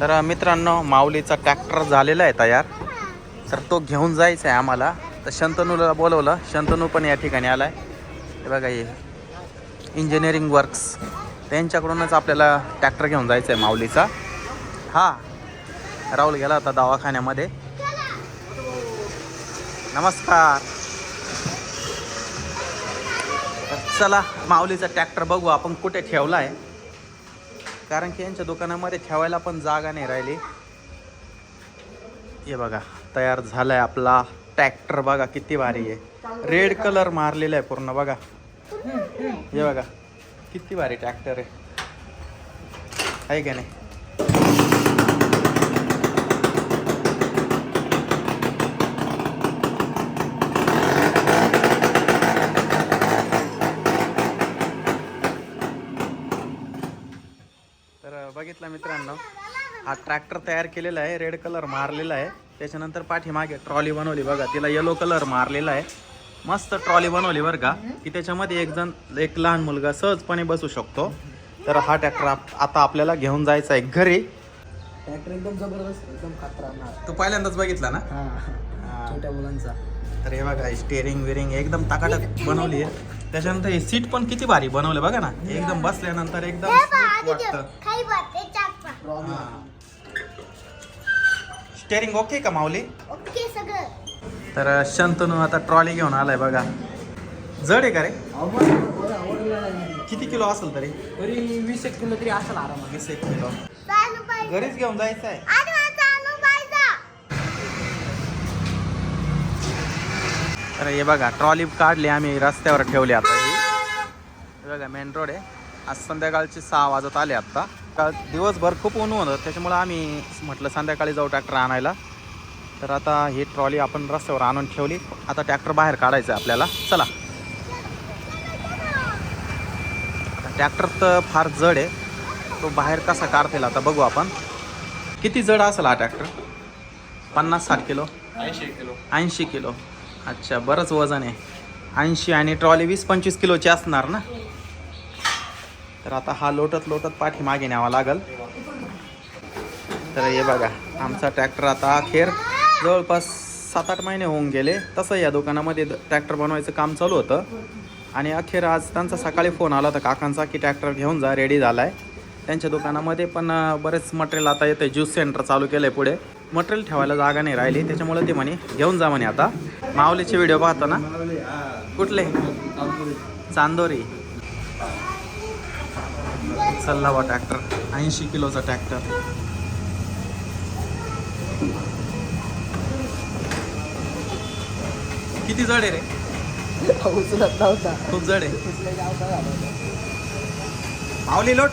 तर मित्रांनो माऊलीचा ट्रॅक्टर झालेला आहे तयार. तर तो घेऊन जायचा आहे आम्हाला. तर शंतनूला बोलवलं. शंतनू पण या ठिकाणी आला आहे ते बघा हे इंजिनिअरिंग वर्क्स त्यांच्याकडूनच आपल्याला ट्रॅक्टर घेऊन जायचं आहे माऊलीचा. हा राहुल गेला होता दवाखान्यामध्ये. नमस्कार. चला माऊलीचा ट्रॅक्टर बघू आपण कुठे ठेवला आहे कारण की यांच्या दुकानामध्ये ठेवायला पण जागा नाही राहिली. हे बघा तयार झालाय आपला ट्रॅक्टर बघा किती भारी आहे. रेड कलर मारलेला आहे पूर्ण बघा. हे बघा किती भारी ट्रॅक्टर आहे. आहे का नाही? बघितलं मित्रांनो हा ट्रॅक्टर तयार केलेला आहे रेड कलर मारलेला आहे. त्याच्यानंतर पाठीमागे ट्रॉली बनवली बघा तिला येलो कलर मारलेला आहे. मस्त ट्रॉली बनवली बरं का की त्याच्यामध्ये एक जण एक लहान मुलगा सहजपणे बसू शकतो. तर हा ट्रॅक्टर आता आपल्याला घेऊन जायचा आहे घरी. ट्रॅक्टर एकदम जबरदस्त एकदम खतरनाक. तो पहिल्यांदाच बघितला ना? हा छोट्या मुलांचा. तर हे बघा स्टेअरिंग विरिंग एकदम टाकाटक बनवली आहे. त्याच्यानंतर हे सीट पण किती भारी बनवलं बघा ना. एकदम बसल्यानंतर एकदम स्टेअरिंग ओके का माऊली? ओके सगळं. तर शंतनू आता ट्रॉली घेऊन आलाय बघा. जड आहे का रे? किती किलो असेल तरी? तरी वीस एक किलो तरी असेल आरामात. वीस एक किलो. घरीच घेऊन जायचं आहे तर हे बघा ट्रॉली काढली आम्ही रस्त्यावर ठेवली आता ही. हे बघा मेन रोड आहे. आज संध्याकाळचे सहा वाजत आले आत्ता का दिवसभर खूप ऊन होतं त्याच्यामुळं आम्ही म्हटलं संध्याकाळी जाऊ ट्रॅक्टर आणायला. तर आता ही ट्रॉली आपण रस्त्यावर आणून ठेवली. आता ट्रॅक्टर बाहेर काढायचं आहे आपल्याला. चला. ट्रॅक्टर तर फार जड आहे. तो बाहेर कसा काढता आता बघू आपण. किती जड असेल हा ट्रॅक्टर पन्नास साठ किलो? ऐंशी किलो. ऐंशी किलो. अच्छा बरंच वजन आहे. ऐंशी आणि ट्रॉली वीस पंचवीस किलोची असणार ना? तर आता हा लोटत लोटत पाठीमागे न्यावा लागल. तर हे बघा आमचा ट्रॅक्टर आता अखेर जवळपास सात आठ महिने होऊन गेले. तसं या दुकानामध्ये ट्रॅक्टर बनवायचं काम चालू होतं. आणि अखेर आज त्यांचा सकाळी फोन आला होता काकांचा की ट्रॅक्टर घेऊन जा रेडी झाला आहे त्यांच्या दुकानामध्ये पण बरेच मटेरियल आता येतं ज्यूस सेंटर चालू केलं आहे पुढे. मटेरियल ठेवायला जागा नाही राहिली. त्याच्यामुळे ते म्हणे घेऊन जा म्हणे आता. माऊलीचे व्हिडिओ पाहतो ना. कुठले? चांदोरी. चालला बा ट्रॅक्टर. ऐंशी किलोचा ट्रॅक्टर. किती जड आहे रे? उचलत नव्हता खूप जड आहे. माऊली लोट.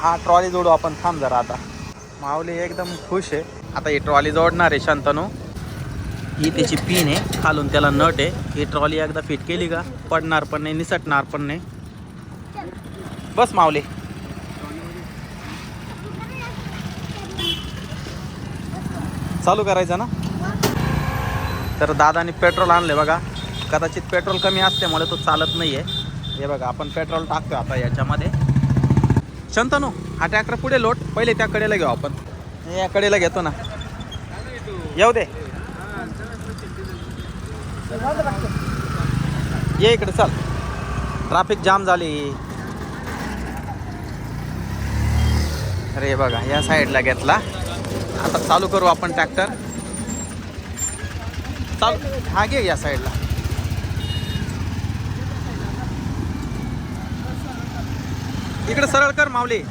हा ट्रॉली जोडू आपण थांब जरा आता. माऊली एकदम खुश आहे. आता ही ट्रॉली जोडणार आहे शांतनू. ही त्याची पिन आहे खालून त्याला नट आहे. ही ट्रॉली एकदा फिट केली का पडणार पण नाही निसटणार पण नाही. बस माऊली. चालू करायचं ना? तर दादाने पेट्रोल आणले बघा. कदाचित पेट्रोल कमी असल्यामुळे तो चालत नाही आहे हे बघा आपण पेट्रोल टाकतो आता याच्यामध्ये. शंतनू हा ट्रॅक्टर पुढे लोट. पहिले त्या कडेला घेऊ आपण. या कडेला घेतो ना. येऊ दे. ये इकडे चल. ट्राफिक जाम झाली. अरे बघा या साईडला घेतला. आता चालू करू आपण ट्रॅक्टर. चालू हा घे या साईडला. इकडे सरळ कर माऊली.